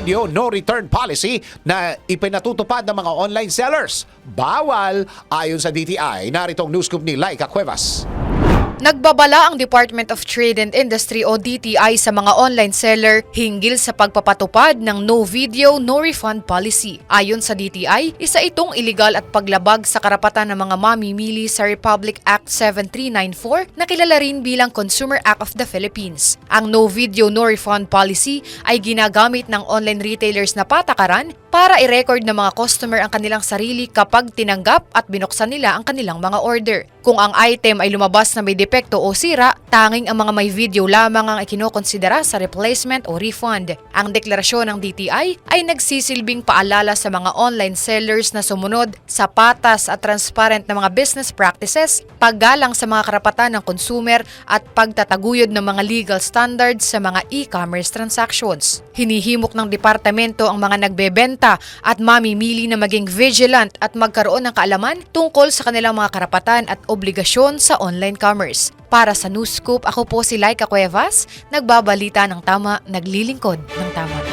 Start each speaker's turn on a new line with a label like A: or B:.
A: video no return policy na ipinatutupad ng mga online sellers. Bawal ayon sa DTI. Naritong news scoop ni Laika Cuevas.
B: Nagbabala ang Department of Trade and Industry o DTI sa mga online seller hinggil sa pagpapatupad ng no video, no refund policy. Ayon sa DTI, isa itong iligal at paglabag sa karapatan ng mga mamimili sa Republic Act 7394 na kilala rin bilang Consumer Act of the Philippines. Ang no video, no refund policy ay ginagamit ng online retailers na patakaran para i-record ng mga customer ang kanilang sarili kapag tinanggap at binuksan nila ang kanilang mga order. Kung ang item ay lumabas na may depekto o sira, tanging ang mga may video lamang ang ikinokonsidera sa replacement o refund. Ang deklarasyon ng DTI ay nagsisilbing paalala sa mga online sellers na sumunod sa patas at transparent na mga business practices, paggalang sa mga karapatan ng consumer at pagtataguyod ng mga legal standards sa mga e-commerce transactions. Hinihimok ng departamento ang mga nagbebenta at mamimili na maging vigilant at magkaroon ng kaalaman tungkol sa kanilang mga karapatan at obligasyon sa online commerce. Para sa News Scoop, ako po si Laika Cuevas, nagbabalita ng tama, naglilingkod ng tama.